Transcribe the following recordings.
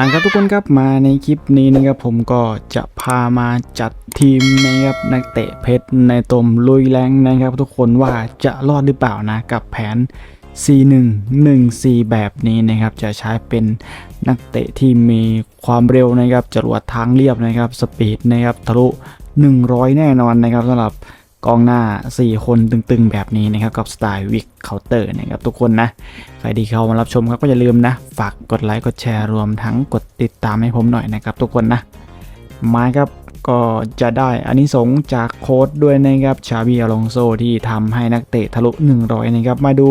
มาครับทุกคนครับมาในคลิปนี้นะครับผมก็จะพามาจัดทีมนะครับนักเตะเพชรในตมลุยแรงนะครับ ทุกคนว่าจะรอดหรือเปล่านะกับแผน C114 แบบนี้นะครับจะใช้เป็นนักเตะที่มีความเร็วนะครับจรวดทางเรียบนะครับสปีดนะครับทะลุ 100 แน่นอนนะครับสำหรับ กองหน้า 4 คนตึงๆ แบบนี้นะครับ กับสไตล์วิกเคาน์เตอร์นะครับทุกคนนะ ใครที่เข้ามารับชมครับก็อย่าลืมนะ ฝากกดไลค์กดแชร์รวมทั้งกดติดตามให้ผมหน่อยนะครับทุกคนนะมาครับก็จะได้อานิสงส์จากโค้ดด้วยนะครับชาบีอลองโซที่ทำให้นักเตะทะลุ 100 นะครับมาดู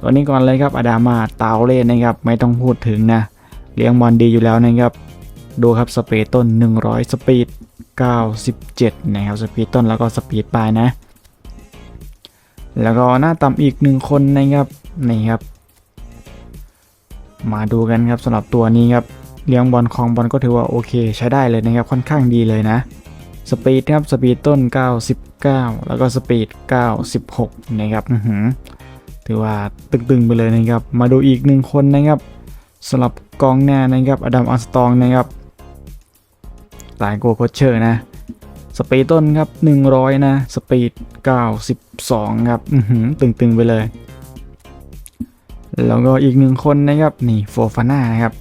ตัวนี้ก่อนเลยครับอดามาตาเล่นะครับไม่ต้องพูดถึงนะ เลี้ยงบอลดีอยู่แล้วนะครับ ดูครับสปีดต้น 100 สปีด 97 นะครับ สปีดต้นแล้วก็สปีดปลายนะ แล้วก็หน้าต่ำอีกหนึ่งคนนะครับ นี่ครับ มาดูกันครับสำหรับตัวนี้ครับ เลี้ยงบอลคลองบอลก็ถือว่าโอเค ใช้ได้เลยนะครับ ค่อนข้างดีเลยนะ สปีดครับ สปีดต้น 99 แล้วก็สปีด 96 นะครับถือว่าตึงๆไปเลยนะครับ มาดูอีกหนึ่งคนนะครับสำหรับกองหน้านะครับอดัมอัสตองนะครับ สายโกโคชเชอร์นะ สปีดต้นครับ 100 นะ สปีด 92 ครับอื้อหือตึงๆ ไปเลย แล้วก็อีกหนึ่งคนนะครับ นี่โฟฟาน่านะครับ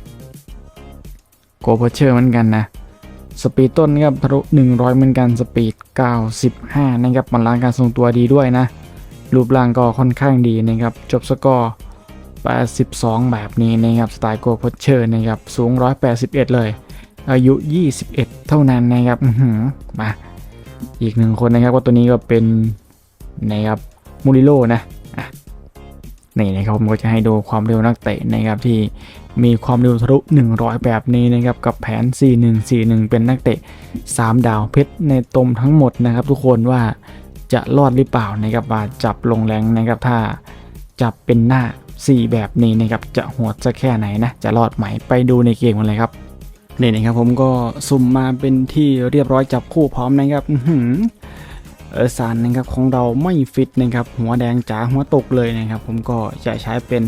โกโพเชอร์เหมือนกันนะ สปีดต้นครับทะลุ100 เหมือนกัน สปีด 95 นะครับบาลานซ์การทรงตัวดีด้วยนะ รูปร่างก็ค่อนข้างดีนะครับ จบสกอร์82 แบบนี้นะครับ สไตล์โกโพเชอร์นะครับ สูง 181 เลย อายุ 21 เท่านั้นนะครับมาอีกหนึ่งคนนะครับว่าตัวนี้ก็เป็นนะครับมูริโลนะนี่นะครับผมก็จะให้ดูความเร็วนักเตะนะครับที่มีความเร็วทะลุ 100 แบบนี้นะครับกับแผน 4141 เป็นนักเตะ 3 ดาวเพชรในตมทั้งหมดนะครับ ทุกคนว่าจะรอดหรือเปล่านะครับมาจับลงแรงนะครับถ้าจับเป็นหน้า 4 แบบนี้นะครับจะโหดจะแค่ไหนนะจะรอดไหมไปดูในเกมกันเลยครับ นี่นะครับผมก็สุ่มมาเป็นที่เรียบร้อยจับคู่พร้อมนะครับอื้อหือเออสารนะครับของเราไม่ฟิตนะครับหัวแดงจ๋าหัวตกเลยนะครับ ผมก็จะใช้เป็น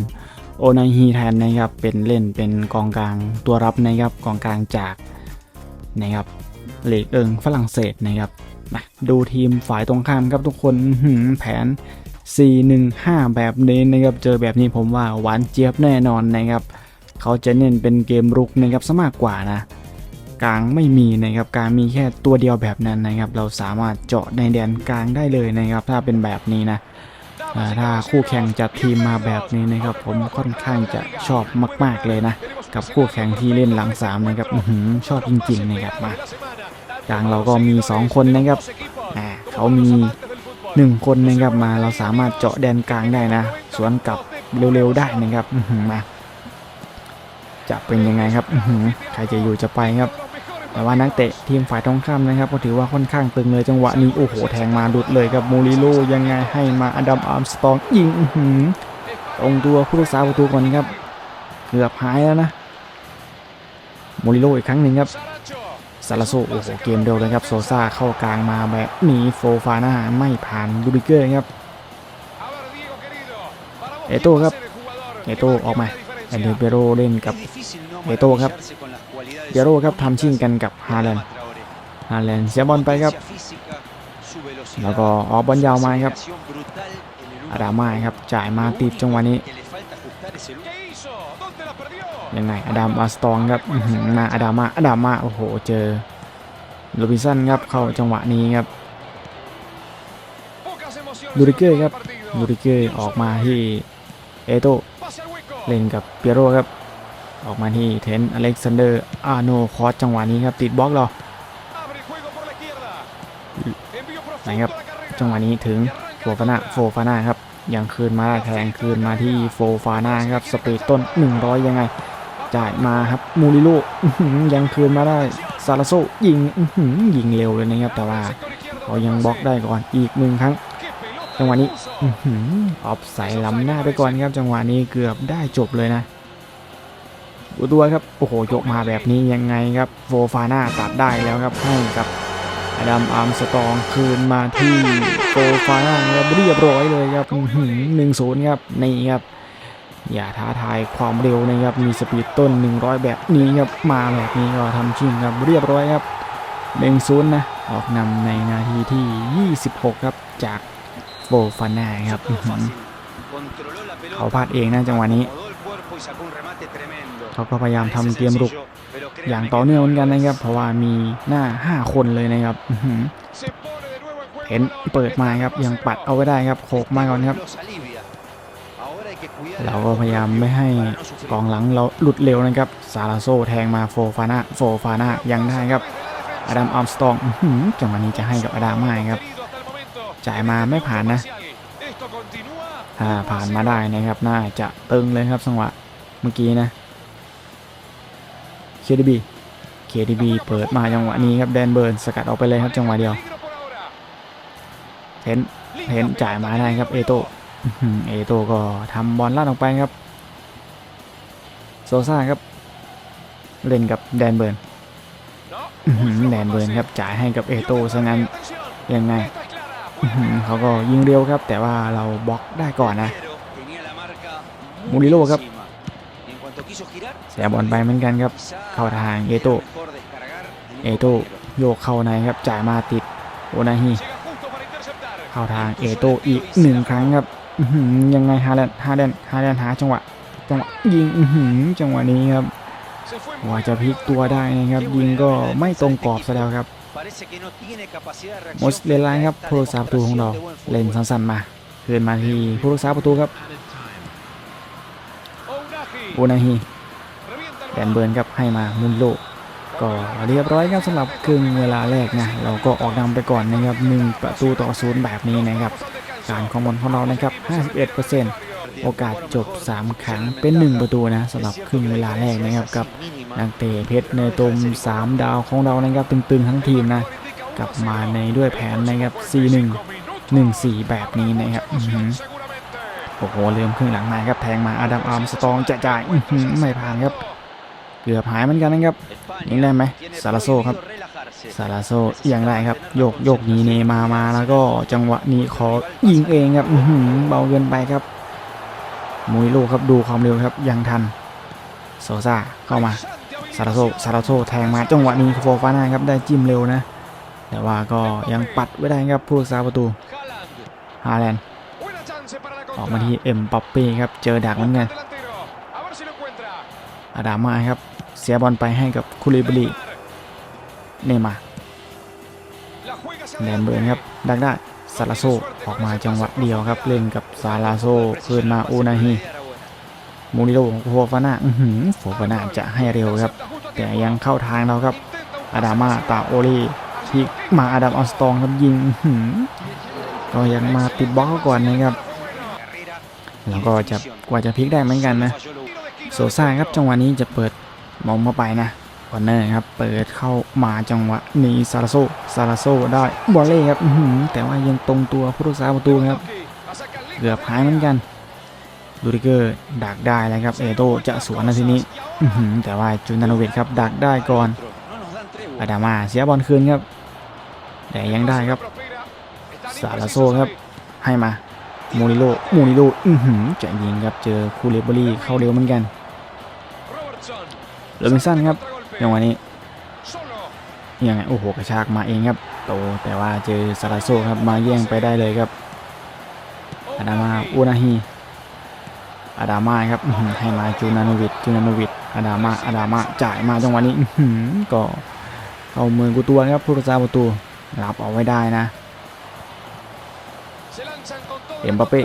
โอนาฮีแทนนะครับ เป็นเล่นเป็นกองกลางตัวรับนะครับกองกลางจากนะครับเลกเอิงฝรั่งเศสนะครับมาดูทีมฝ่ายตรงข้ามครับทุกคนอื้อหือแผน 4-1-5 แบบนี้นะครับ เจอแบบนี้ผมว่าหวานเจี๊ยบแน่นอนนะครับ เขาจะเน้นเป็นเกมรุกนะครับซะมากกว่านะกลางไม่มีนะครับกลางมีแค่ตัวเดียวแบบนั้นนะครับ เราสามารถเจาะในแดนกลางได้เลยนะครับ ถ้าเป็นแบบนี้นะถ้าคู่แข่งจัดทีมมาแบบนี้นะครับ ผมค่อนข้างจะชอบมาก ๆเลยนะ กับคู่แข่งที่เล่นหลังสามนะครับอือหือชอบจริงๆนะครับมากลางเราก็มี 2 คนนะครับอ่าเขามี 1 คนนะครับมาเราสามารถเจาะแดนกลางได้นะ สวนกลับเร็วๆได้นะครับอือหือมา จะเป็นยังไงครับใครจะอยู่จะไปครับ แต่ว่านักเตะทีมฝ่ายตรงข้ามนะครับ ก็ถือว่าค่อนข้างตึงเลยจังหวะนี้โอ้โหแทงมาหลุดเลยครับมูริโลยังไงให้มาอดัมอาร์มสตองยิงตรงตัวผู้รักษาประตูก่อนครับเกือบหายแล้วนะมูริโลอีกครั้งหนึ่งครับซาลาโซโอ้โหเกมเร็วเลยครับโซซ่าเข้ากลางมาแบบหนีโฟฟานาไม่ผ่านดูบิเกอร์ครับเอโต้ครับเอโต้ออกมา แอนเดเปโรเล่นกับ Es Eto'o difícil no ครับ engancharse con las cualidades เปโรครับทำชิ่งกันกับฮาแลนด์ Traoré. ฮาแลนด์เสียบอลไปครับ Potencia física, su velocidad, แล้วก็ออกบอลยาวมาครับ aceleración brutal en el uno อาดามาครับจ่ายมาติดจังหวะนี้ que le falta ajustar es el uno. ยังไงอดัมอาสตองครับอื้อหือมาอดามาอดามาโอ้โหเจอโรบินสันครับเข้าจังหวะนี้ครับดูริเกอร์ครับยูดูริเกอร์ออกมาที่เอโต เล่นกับเปียโรครับ ออกมาที่เทนอเล็กซานเดอร์อาโนคอสจังหวะนี้ครับ ติดบล็อกเราไหนครับ จังหวะนี้ถึงโฟฟาน่าโฟฟาน่าครับ ยังคืนมาได้แทงคืนมาที่โฟฟาน่าครับ สปีดต้น 100 ยังไง จ่ายมาครับ มูริโลยังคืนมาได้ ซาลาโซยิงยิงเร็วเลยนะครับ แต่ว่าเขายังบล็อกได้ก่อนอีกหนึ่งครั้ง จังหวะนี้ออหือออฟใส่ล้ำหน้าไปก่อนครับจังหวะนี้เกือบได้จบเลยนะดูตัวครับโอ้โหยกมาแบบนี้ยังไงครับโฟฟาน่าตัดได้แล้วครับให้กับอดัมอาร์มสตองคืนมาที่โฟฟาน่าครับเรียบร้อยเลยครับหนึ่งศูนย์ครับนี่ครับอย่าท้าทายความเร็วนะครับมีสปีดต้น 100 แบบนี้ครับมาแบบนี้ก็ทำชิงครับเรียบร้อยครับ1-0นะออกนำในนาทีที่ 26 ครับจาก โฟฟาน่าครับเขาพลาดเองนะจังหวะนี้เขาก็พยายามทำเกมรุก อย่างต่อเนื่องเหมือนกันนะครับ เพราะว่ามีหน้า 5 คนเลยนะครับเห็นเปิดมาครับยังปัดเอาไว้ได้ครับโขกมาก่อนครับ เราก็พยายามไม่ให้กองหลังเราหลุดเร็วนะครับซาลาโซแทงมาโฟฟาน่าโฟฟาน่ายังได้ครับอดัมอาร์มสตองจังหวะนี้จะให้กับอดัมไม่ครับ จ่ายมาไม่ผ่านนะถ้าผ่านมาได้นะครับ น่าจะตึงเลยครับจังหวะเมื่อกี้นะ KDB KDB เปิดมาจังหวะนี้ครับแดนเบิร์นสกัดออกไปเลยครับจังหวะเดียวเห็นเห็นจ่ายมาได้ครับเอโต้เอโตก็ทำบอลลั่นออกไปครับ โซซ่าครับ เล่นกับแดนเบิร์นแดนเบิร์นครับจ่ายให้กับเอโตซะงั้นยังไง เขาก็ยิงเร็วครับ แต่ว่าเราบล็อกได้ก่อนนะมูริโร่ครับเสียบอลไปเหมือนกันครับ เข้าทางเอโตเอโตโยกเข้าในครับจ่ายมาติดโอนาฮิเข้าทางเอโตอีกหนึ่งครั้งครับยังไงฮาแลนฮาแลนฮาแลนหาจังหวะจังหวะยิงจังหวะนี้ครับว่าจะพลิกตัวได้นะครับ ยิงก็ไม่ตรงกรอบซะแล้วครับ มดเลนไลน์ครับผู้รักษาประตูของเราเล่นสั้นๆมาคืนมาที่ผู้รักษาประตูครับโอนาฮิแดนเบิร์นครับให้มามุนโลก็เรียบร้อยครับสำหรับครึ่งเวลาแรกนะเราก็ออกนำไปก่อนนะครับ1ประตูต่อศูนย์แบบนี้นะครับการคอมบอลของเรานะครับ51%โอกาสจบ 3 ครั้งเป็น 1 ประตูนะสำหรับครึ่งเวลาแรกนะครับกับ นักเตะเพชรในตม3 ดาวของเรานะครับตึงๆทั้งทีมนะกลับมาในด้วยแผนนะครับ 4-1 1-4 แบบนี้นะครับโอ้โหเริ่มครึ่งหลังมาครับแทงมาอาดัมอาร์มสตองจะจ่ายไม่ผ่านครับเกือบหายเหมือนกันนะครับยิงได้ไหมซาลาโซครับซาลาโซเอียงได้ครับ โยกโยกนีเนมามาแล้วก็จังหวะนี้ขอยิงเองครับอืเบาเกินไปครับมุยโลครับดูความเร็วครับยังทันโซซ่าเข้ามา ซาลาโซซาลาโซแทงมาจังหวะนี้โฟฟาน่าครับได้จิ้มเร็วนะ แต่ว่าก็ยังปัดไว้ได้ครับผู้รักษาประตูฮาแลนด์ออกมาที่เอ็มปัปเป้ครับเจอดักเหมือนกันอาดามาครับเสียบอลไปให้กับคูลิบลีเนมาแดนเบิร์นครับดักได้ซาลาโซออกมาจังหวะเดียวครับเล่นกับซาลาโซคืนมาอูนาฮิ มูริโดของโฟฟาน่าอื้อหือโฟฟาน่าจะให้เร็วครับ แต่ยังเข้าทางเราครับ อาดามาตาโอลีที่มาอาดัมออสตองครับยิงก็ยังมาติดบล็อกก่อนนะครับ แล้วก็จะกว่าจะพลิกได้เหมือนกันนะ โซซ่าครับจังหวะนี้จะเปิดมองเข้าไปนะคอนเนอร์ครับ เปิดเข้ามาจังหวะนี้ซาลาโซซาลาโซได้บอลเล่ครับแต่ว่ายังตรงตัวผู้รักษาประตูครับ เกือบหายเหมือนกัน ลูริเกอร์ดักได้แล้วครับเอโตจะสวนนาทีนี้แต่ว่าจูนาโนเวตครับดักได้ก่อนอาดามาเสียบอลคืนครับ แต่ยังได้ครับซาลาโซครับให้มาโมนิโลโมนิโลอื้อหือจะยิงครับเจอคูเลเบอรี่เข้าเร็วเหมือนกันโรบินสันครับจังหวะนี้ยังไงโอ้โหกระชากมาเองครับโตแต่ว่าเจอซาลาโซครับมาแย่งไปได้เลยครับอาดามาอูนาฮี อาดามาครับให้มาจูนาโนวิดจูนาโนวิดอาดามาอาดามาจ่ายมาจังหวะนี้ก็เข้ามือกูตัวครับผู้รักษาประตูรับเอาไว้ได้นะเอ็มบัปเป้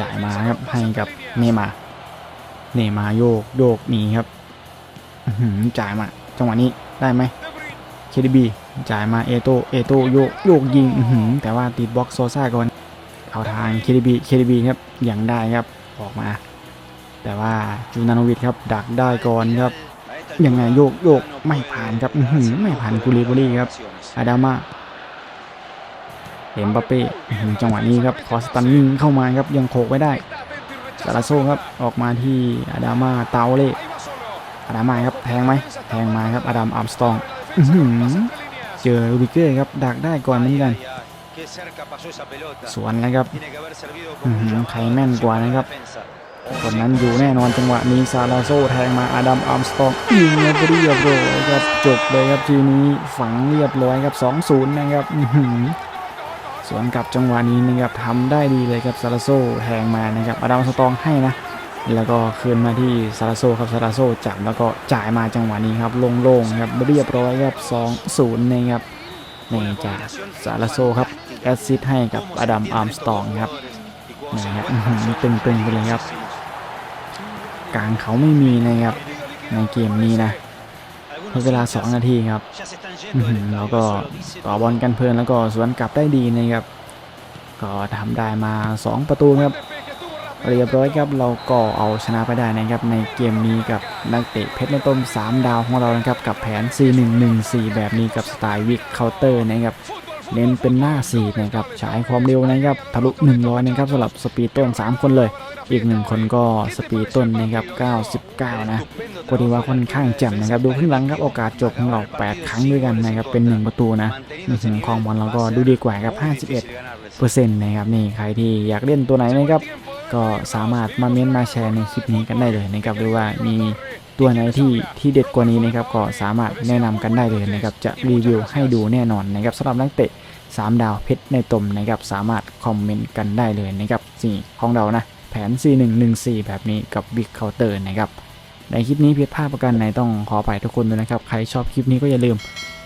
จ่ายมาครับให้กับเนมาเนมาโยกโยกหนีครับจ่ายมาจังหวะนี้ได้ไหมเคดีบีจ่ายมาเอโตเอโตโยกโยกยิงแต่ว่าติดบล็อกโซซ่าก่อน เข้าทางเคดีบีเคดีบีครับยังได้ครับออกมา แต่ว่าจูนาโนวิดครับดักได้ก่อนครับยังไงโยกโยกไม่ผ่านครับหืไม่ผ่านกูริบุรีครับอาดามาเอ็มบัปเป้จังหวะนี้ครับคอสตันยิงเข้ามาครับยังโขกไว้ได้ซาลาโซครับออกมาที่อาดามาเตาเล่อาดามาครับแทงไหมแทงมาครับอาดัมอัมสตองอื้อหือเจอรูบิเก้ครับดักได้ก่อนเหมือนกัน Qué cerca pasó esa pelota. สวนแล้วครับ Tiene que haber servido อื้อ como หือ mucho ใครแม่นกว่านะครับ defensa. คนนั้นอยู่แน่นอนจังหวะนี้ซาลาโซแทงมาอาดัมอัมสตองยิงเลยเรียบร้อยครับจบเลยครับทีนี้ฝังเรียบร้อยครับ2-0นะครับอื้อหือสวนกลับจังหวะนี้นะครับทำได้ดีเลยครับซาลาโซแทงมานะครับอาดัมอัมสตองให้นะแล้วก็คืนมาที่ซาลาโซครับซาลาโซจับแล้วก็จ่ายมาจังหวะนี้ครับโล่งๆครับเรียบร้อยครับ2-0นะครับ นี่จากซาลาโซครับแอสซิสต์ให้กับอดัมอาร์มสตองครับนะครับตึงๆไปเลยครับ กลางเขาไม่มีนะครับ ในเกมนี้นะใช้เวลา 2 นาทีครับแล้วก็ต่อบอลกันเพลินแล้วก็สวนกลับได้ดีนะครับ ก็ทำได้มา 2 ประตูครับ เรียบร้อยครับเราก็เอาชนะไปได้นะครับในเกมนี้กับนักเตะเพชรในต้ม 3 ดาวของเรานะครับกับแผน 4-1-1-4 แบบนี้กับสไตล์วิกเคาน์เตอร์นะครับเน้นเป็นหน้าสีนะครับฉายความเร็วนะครับทะลุ 100 นะครับสำหรับสปีดต้น 3 คนเลย อีกหนึ่งคนก็สปีดต้นนะครับ99 นะก็ถือว่าค่อนข้างแจ่มนะครับดูข้างหลังครับโอกาสจบของเรา 8 ครั้งด้วยกันนะครับเป็น 1 ประตูนะในถึงครองบอลเราก็ดูดีกว่าครับ 51เปอร์เซ็นต์นะครับนี่ใครที่อยากเล่นตัวไหนนะครับ ก็สามารถมาเม้นมาแชร์ในคลิปนี้กันได้เลยนะครับหรือว่ามีตัวไหนที่ที่เด็ดกว่านี้นะครับก็สามารถแนะนำกันได้เลยนะครับจะรีวิวให้ดูแน่นอนนะครับสำหรับนักเตะ 3 ดาวเพชรในตมนะครับสามารถคอมเมนต์กันได้เลยนะครับสี่ของเรานะแผน 4114 แบบนี้กับ Big Counter นะครับในคลิปนี้ผิดพลาดประกันไหนต้องขอไปทุกคนด้วยนะครับ ใครชอบคลิปนี้ก็อย่าลืม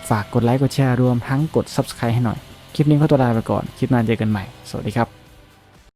ฝากกดไลค์กดแชร์รวมทั้งกด Subscribe ให้หน่อย คลิปนี้ก็ตัวลาไปก่อน คลิปหน้าเจอกันใหม่ สวัสดีครับ